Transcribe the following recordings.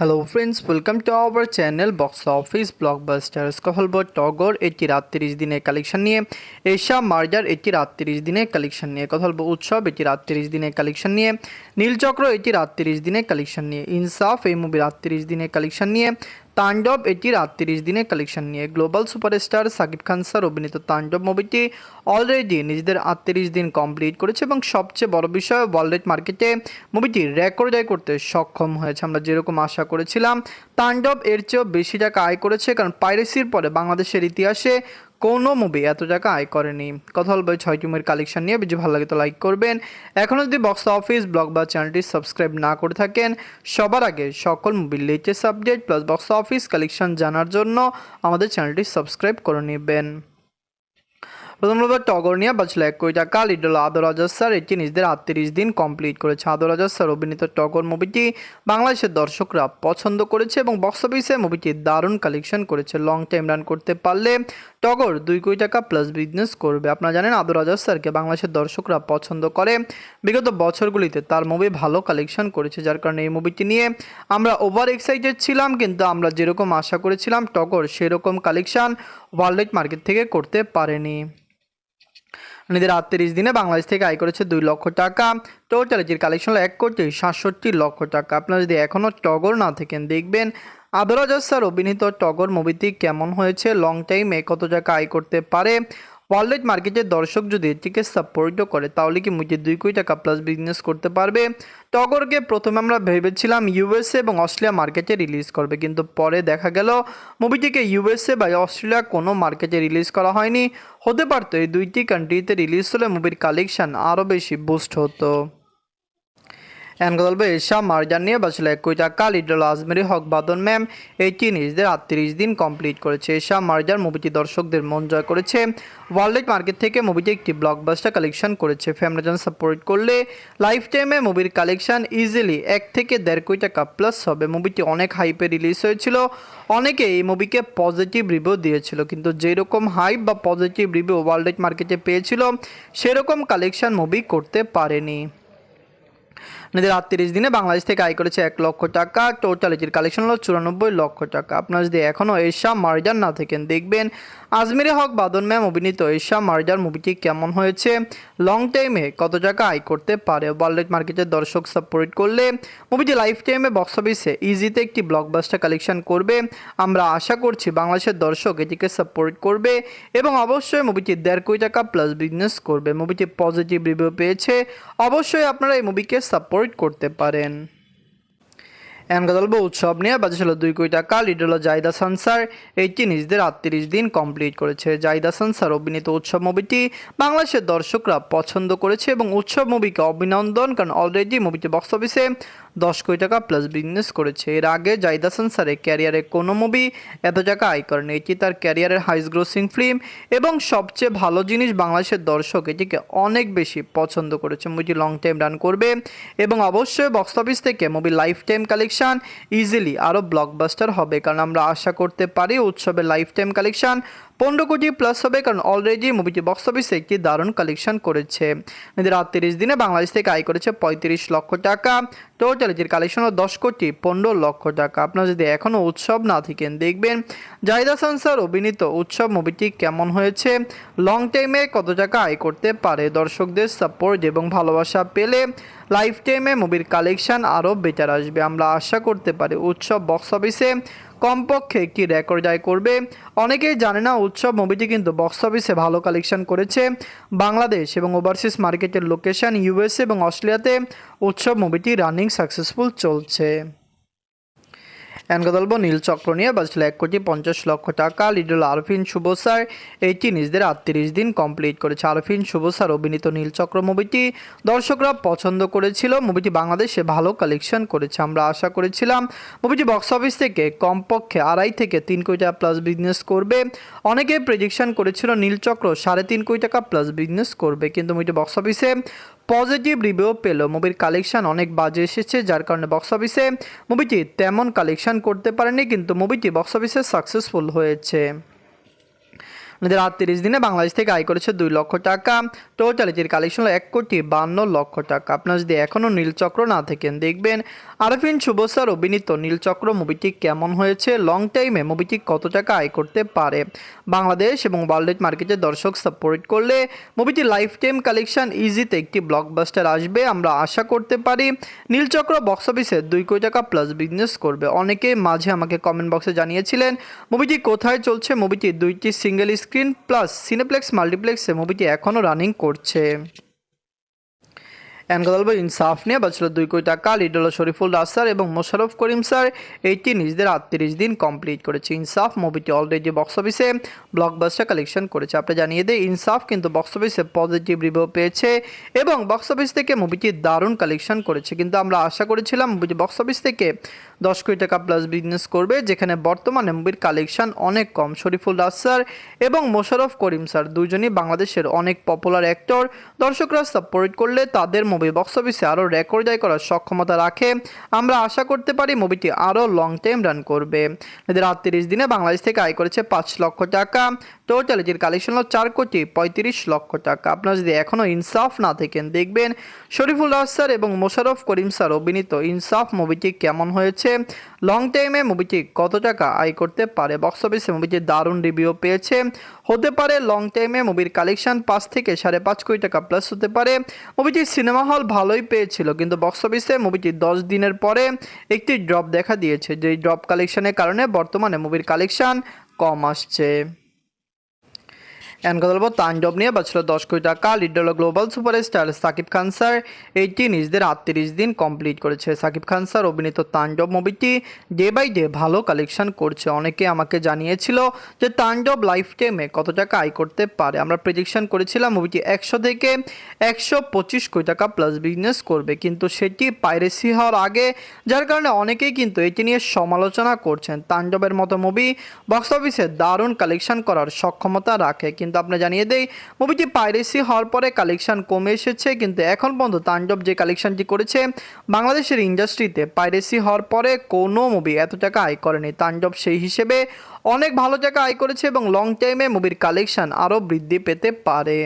Hello friends welcome to our channel box office blockbuster বলব টগর এটি রাত তিরিশ দিনের কালেকশন নিয়ে। এশা মার্জার এটি রাত তিরিশ দিনের কালেকশন নিয়ে। কথা বলব উৎসব এটি রাত তিরিশ দিনের কালেকশন নিয়ে। নীলচক্র এটি রাত তিরিশ দিনের কালেকশন নিয়ে। ইনসাফ এই মুভি রাত তিরিশ দিনের কালেকশন নিয়ে। তাণ্ডব এটির আটত্রিশ দিনে কালেকশন নিয়ে। Global superstar Shakib Khan sir অভিনীত তাণ্ডব মুভিটি অলরেডি নিজেদের আটত্রিশ দিন কমপ্লিট করেছে এবং সবচেয়ে বড় বিষয় ওয়ার্ল্ড মার্কেটে মুভিটি রেকর্ড আয় করতে সক্ষম হয়েছে। আমরা যেরকম আশা করেছিলাম, তাণ্ডব এর চেয়েও বেশি টাকা আয় করেছে কারণ পাইরেসির পরে বাংলাদেশের ইতিহাসে কোনো মুভি এত টাকা আয় করেনি। কথা বলব ছয়টি মুভির কালেকশন নিয়ে। বেশি ভালো লাগে তো লাইক করবেন। এখনও যদি বক্স অফিস ব্লগ বা চ্যানেলটি সাবস্ক্রাইব না করে থাকেন, সবার আগে সকল মুভির latest update plus box office collection জানার জন্য আমাদের চ্যানেলটি সাবস্ক্রাইব করে নেবেন। প্রথম টগর নিয়ে বাঁচলো এক কোটি টাকা লিডল আদর রাজার স্যার এটি নিজেদের আটত্রিশ দিন কমপ্লিট করেছে। আদর রাজার স্যার অভিনীত টগর মুভিটি বাংলাদেশের দর্শকরা পছন্দ করেছে এবং বক্স অফিসে মুভিটি দারুণ কালেকশন করেছে। লং টাইম রান করতে পারলে টগর দুই কোটি টাকা প্লাস বিজনেস করবে। আপনারা জানেন আদর রাজার স্যারকে বাংলাদেশের দর্শকরা পছন্দ করে। বিগত বছরগুলিতে তার মুভি ভালো কালেকশন করেছে, যার কারণে এই মুভিটি নিয়ে আমরা ওভার এক্সাইটেড ছিলাম। কিন্তু আমরা যেরকম আশা করেছিলাম, টগর সেরকম কালেকশন ওয়ার্ল্ড মার্কেট থেকে করতে পারেনি। নিজেদের আটত্রিশ দিনে বাংলাদেশ থেকে আয় করেছে দুই লক্ষ টাকা। টোটাল এটির কালেকশন এক কোটি সাতষট্টি লক্ষ টাকা। আপনারা যদি এখনও টগর না থাকেন, দেখবেন আদরাজ স্যার অভিনীত টগর মুভিটি কেমন হয়েছে লং টাইমে কত টাকা আয় করতে পারে। ওয়ার্ল্ড মার্কেটের দর্শক যদি এটিকে সাপোর্টও করে, তাহলে কি মুজে দুই কোটি টাকা প্লাস বিজনেস করতে পারবে? টগরকে প্রথমে আমরা ভেবেছিলাম ইউএসএ এবং অস্ট্রেলিয়া মার্কেটে রিলিজ করবে, কিন্তু পরে দেখা গেল মুভিটিকে ইউএসএ বা অস্ট্রেলিয়া কোনো মার্কেটে রিলিজ করা হয়নি। হতে পারতো এই দুইটি কান্ট্রিতে রিলিজ হলে মুভির কালেকশন আরও বেশি বুস্ট হতো। এন কথা বলব এশা মার্জান নিয়ে বাঁচল এক কোটি টাকা লিডল আজমেরি হক বাদন ম্যাম এইটি নিজেদের আটত্রিশ দিন কমপ্লিট করেছে। এশা মার্জার মুভিটি দর্শকদের মন জয় করেছে। ওয়ার্ল্ড মার্কেট থেকে মুভিটি একটি ব্লকবাস্টার কালেকশন করেছে। ফ্যামিলিজন সাপোর্ট করলে লাইফ টাইমে মুভির কালেকশন ইজিলি এক থেকে দেড় কোটি টাকা প্লাস হবে। মুভিটি অনেক হাইপে রিলিজ হয়েছিল। অনেকে এই মুভিকে পজিটিভ রিভিউ দিয়েছিল, কিন্তু যেরকম হাইপ বা পজিটিভ রিভিউ ওয়ার্ল্ড মার্কেটে পেয়েছিল, সেরকম কালেকশন মুভি করতে পারেনি। নিজেদের আটত্রিশ দিনে বাংলাদেশ থেকে আয় করেছে এক লক্ষ টাকা। টোটাল এটির কালেকশন হলো চুরানব্বই লক্ষ টাকা। আপনারা যদি এখনও এশা মার্জার না থাকেন, দেখবেন আজমিরে হক বাদন ম্যাম অভিনীত এশা মার্জার মুভিটি কেমন হয়েছে? লং টাইমে কত টাকা আয় করতে পারে? ওয়ার্ল্ড মার্কেটের দর্শক সাপোর্ট করলে মুভিটি লাইফ টাইমে বক্স অফিসে ইজিতে একটি ব্লকবাস্টার কালেকশন করবে। আমরা আশা করছি বাংলাদেশের দর্শক এটিকে সাপোর্ট করবে এবং অবশ্যই মুভিটি দেড় কোটি টাকা প্লাস বিজনেস করবে। মুভিটি পজিটিভ রিভিউ পেয়েছে। অবশ্যই আপনারা এই মুভিকে সাপোর্ট করতে পারেন। বলব, উৎসব নিয়ে বাজে ছিল দুই কোটি টাকা লিড হলো জাইদা সানসার এইটি নিজেদের আটত্রিশ দিন কমপ্লিট করেছে। জাইদা সানসার অভিনীত উৎসব মুভিটি বাংলাদেশের দর্শকরা পছন্দ করেছে এবং উৎসব মুভিকে অভিনন্দন, কারণ অলরেডি মুভিটি বক্স অফিসে দশ কোটি টাকা প্লাস বিজনেস করেছে। এর আগে জাইদা সানসারের ক্যারিয়ারে কোনো মুভি এত টাকা আয় করেনি। এটি তার ক্যারিয়ারের হাইস গ্রোসিং ফিল্ম এবং সবচেয়ে ভালো জিনিস বাংলাদেশের দর্শক এটিকে অনেক বেশি পছন্দ করেছে। মুভিটি লং টাইম রান করবে এবং অবশ্যই বক্স অফিস থেকে movie lifetime collection easily আরও ব্লকবাস্টার হবে। কারণ আমরা আশা করতে পারি উৎসবের লাইফ টাইম কালেকশন পনেরো কোটি প্লাস হবে কারণ অলরেডি মুভিটি বক্স অফিসে একটি দারুণ কালেকশন করেছে। নিজের আটত্রিশ দিনে বাংলাদেশ থেকে আয় করেছে পঁয়ত্রিশ লক্ষ টাকা। টোটাল এটির কালেকশন হলো দশ কোটি পনেরো লক্ষ টাকা। আপনারা যদি এখনও উৎসব না থাকেন, দেখবেন জাহিদা সানসার অভিনীত উৎসব মুভিটি কেমন হয়েছে? লং টাইমে কত টাকা আয় করতে পারে? দর্শকদের সাপোর্ট এবং ভালোবাসা পেলে লাইফ টাইমে মুভির কালেকশন আরও বেটার আসবে। আমরা আশা করতে পারি উৎসব বক্স অফিসে কমপক্ষে একটি রেকর্ড আয় করবে। অনেকেই জানে না, উৎসব মুভিটি কিন্তু বক্স অফিসে ভালো কালেকশন করেছে। বাংলাদেশ এবং ওভারসিজ মার্কেটের লোকেশন ইউএসএ এবং অস্ট্রেলিয়াতে উৎসব মুভিটি রানিং সাকসেসফুল চলছে। এনগদল্প নীলচক্র নিয়ে বাজছিল এক কোটি পঞ্চাশ লক্ষ টাকা। লিডল আরফিন শুভ স্যার এইটি নিজেদের আটত্রিশ দিন কমপ্লিট করেছে। আরফিন শুভসার অভিনীত নীলচক্র মুভিটি দর্শকরা পছন্দ করেছিল। মুভিটি বাংলাদেশে ভালো কালেকশন করেছে আমরা আশা করেছিলাম। মুভিটি বক্স অফিস থেকে কমপক্ষে আড়াই থেকে তিন কোটি টাকা প্লাস বিজনেস করবে। অনেকে প্রেডিকশন করেছিল নীলচক্র সাড়ে তিন কোটি টাকা প্লাস বিজনেস করবে, কিন্তু মুভিটি বক্স অফিসে পজিটিভ রিভিউ পেল মুভির কালেকশন অনেক বাজে এসেছে, যার কারণে বক্স অফিসে মুভিটি তেমন কালেকশন করতে পারেনি, কিন্তু মুভিটি বক্স অফিসে সাকসেসফুল হয়েছে। নিজের আটত্রিশ দিনে বাংলাদেশ থেকে আয় করেছে দুই লক্ষ টাকা। টোটাল এটির কালেকশন হলো এক কোটি বান্ন লক্ষ টাকা। আপনারা যদি এখনও নীলচক্র না থাকেন, দেখবেন আরফিন শুভ স্যার অভিনীত নীলচক্র মুভিটি কেমন হয়েছে? লং টাইমে মুভিটি কত টাকা আয় করতে পারে? বাংলাদেশ এবং ওয়ার্ল্ড মার্কেটে দর্শক সাপোর্ট করলে মুভিটি লাইফ টাইম কালেকশন ইজিতে একটি ব্লকবাস্টার আসবে, আমরা আশা করতে পারি। নীলচক্র বক্স অফিসে দুই কোটি টাকা প্লাস বিজনেস করবে। অনেকে মাঝে আমাকে কমেন্ট বক্সে জানিয়েছিলেন মুভিটি কোথায় চলছে? মুভিটি দুইটি সিঙ্গেল স্ক্রিন প্লাস সিনেপ্লেক্স, মাল্টিপ্লেক্সে মুভিটি এখনও রানিং করছে। বলব ইনসাফ নিয়ে বাঁচল দুই কোটি টাকা লিড হলো শরীফুল রাজ স্যার এবং মোশারফ করিম স্যার। এইটি নিজেদের আটত্রিশ দিন কমপ্লিট করেছে ইনসাফ। মুভিটি অলরেডি বক্স অফিসে ব্লকবাস্টার কালেকশন করেছে। আপনি জানিয়ে দেয় ইনসাফ কিন্তু বক্স অফিসে পজিটিভ রিভিউ পেয়েছে এবং বক্স অফিস থেকে মুভিটি দারুণ কালেকশন করেছে। কিন্তু আমরা আশা করেছিলাম মুভিটি বক্স অফিস থেকে দশ কোটি টাকা প্লাস বিজনেস করবে, যেখানে বর্তমানে মুভির কালেকশন অনেক কম। শরীফুল রাজ স্যার এবং মোশারফ করিম স্যার দুজনই বাংলাদেশের অনেক পপুলার অ্যাক্টর দর্শকরা সাপোর্ট করলে তাদের মুভি বক্স অফিসে আরও রেকর্ড জয় করার সক্ষমতা রাখে। আমরা আশা করতে পারি মুভিটি আরও লং টাইম রান করবে। এদের আটত্রিশ দিনে বাংলাদেশ থেকে আয় করেছে পাঁচ লক্ষ টাকা। টোটাল এটির কালেকশন হলো চার কোটি পঁয়ত্রিশ লক্ষ টাকা। আপনারা যদি এখনও ইনসাফ না থাকেন, দেখবেন শরীফুল রাজ স্যার এবং মোশারফ করিম স্যার অভিনীত ইনসাফ মুভিটি কেমন হয়েছে? লং টাইমে মুভিটি কত টাকা আয় করতে পারে? বক্স অফিসে মুভিটি দারুণ রিভিউ পেয়েছে। হতে পারে লং টাইমে মুভির কালেকশন পাঁচ থেকে সাড়ে পাঁচ কোটি টাকা প্লাস হতে পারে। মুভিটি সিনেমা হল ভালোই পেয়েছিল, কিন্তু বক্স অফিসে মুভিটি দশ দিনের পরে একটি ড্রপ দেখা দিয়েছে, যেই ড্রপ কালেকশনের কারণে বর্তমানে মুভির কালেকশন কম আসছে। এন কথা বলব, তাণ্ডব নিয়ে বাঁচল দশ কোটি টাকা লিড হলো global superstar Shakib Khan sir. এইটি নিজেদের আটত্রিশ দিন কমপ্লিট করেছে সাকিব খান স্যার। অভিনীত তাণ্ডব মুভিটি ডে বাই ডে ভালো কালেকশন করছে। অনেকে আমাকে জানিয়েছিল যে তাণ্ডব লাইফ টাইমে কত টাকা আয় করতে পারে। আমরা প্রেডিকশন করেছিলাম মুভিটি একশো থেকে একশো পঁচিশ কোটি টাকা প্লাস বিজনেস করবে। কিন্তু সেটি পাইরেসি হওয়ার আগে, যার কারণে অনেকেই কিন্তু এটি নিয়ে সমালোচনা করছেন। তাণ্ডবের মতো মুভি বক্স অফিসে দারুণ কালেকশন করার সক্ষমতা রাখে। কিন্তু আপনি জানিয়ে দেই মুভিটি পাইরেসি হওয়ার পরে কালেকশন কমে এসেছে, কিন্তু এখন পর্যন্ত তাণ্ডব যে কালেকশনটি করেছে বাংলাদেশের ইন্ডাস্ট্রিতে পাইরেসি হওয়ার পরে কোনো মুভি এত টাকা আয় করেনি। তাণ্ডব সেই হিসেবে অনেক ভালো টাকা আয় করেছে এবং লং টাইমে মুভির কালেকশন আরও বৃদ্ধি পেতে পারে।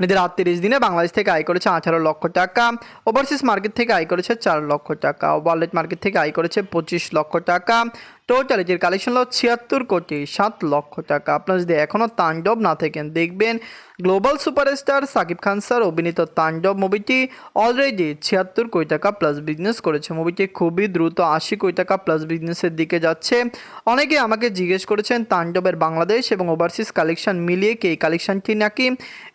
নিজের আটত্রিশ দিনে বাংলাদেশ থেকে আয় করেছে আঠারো লক্ষ টাকা ওভারসিজ মার্কেট থেকে আয় করেছে চার লক্ষ টাকা ওয়ার্ল্ড মার্কেট থেকে আয় করেছে পঁচিশ লক্ষ টাকা টোটাল এটির কালেকশন হলো ছিয়াত্তর কোটি সাত লক্ষ টাকা। আপনারা যদি এখনও তাণ্ডব না থাকেন, দেখবেন global superstar Shakib Khan sir অভিনীত তাণ্ডব মুভিটি অলরেডি ছিয়াত্তর কোটি টাকা প্লাস বিজনেস করেছে। মুভিটি খুবই দ্রুত আশি কোটি টাকা প্লাস বিজনেসের দিকে যাচ্ছে। অনেকে আমাকে জিজ্ঞেস করেছেন, তাণ্ডবের বাংলাদেশ এবং ওভারসিজ কালেকশন মিলিয়ে কি এই কালেকশনটি নাকি?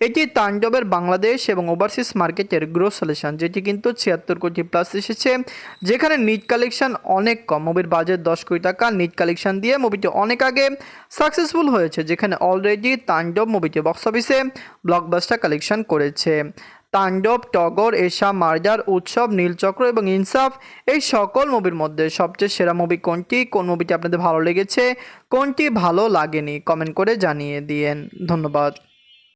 এটি তাণ্ডবের বাংলাদেশ এবং ওভারসিজ মার্কেটের গ্রো সলিউশন যেটি কিন্তু ছিয়াত্তর কোটি প্লাস এসেছে, যেখানে নিট কালেকশন অনেক কম। মুভির বাজেট দশ কোটি টাকা নিট কালেকশন দিয়ে মুভিটি অনেক আগে সাকসেসফুল হয়েছে, যেখানে অলরেডি তাণ্ডব মুভিটি বক্স অফিসে ব্লকবাস্টার কালেকশন করেছে। তাণ্ডব, টগর, এশা, মার্জার, উৎসব, নীলচক্র এবং ইনসাফ এই সকল মুভির মধ্যে সবচেয়ে সেরা মুভি কোনটি, কোন মুভিটি আপনাদের ভালো লেগেছে, কোনটি ভালো লাগেনি কমেন্ট করে জানিয়ে দিয়েন। ধন্যবাদ।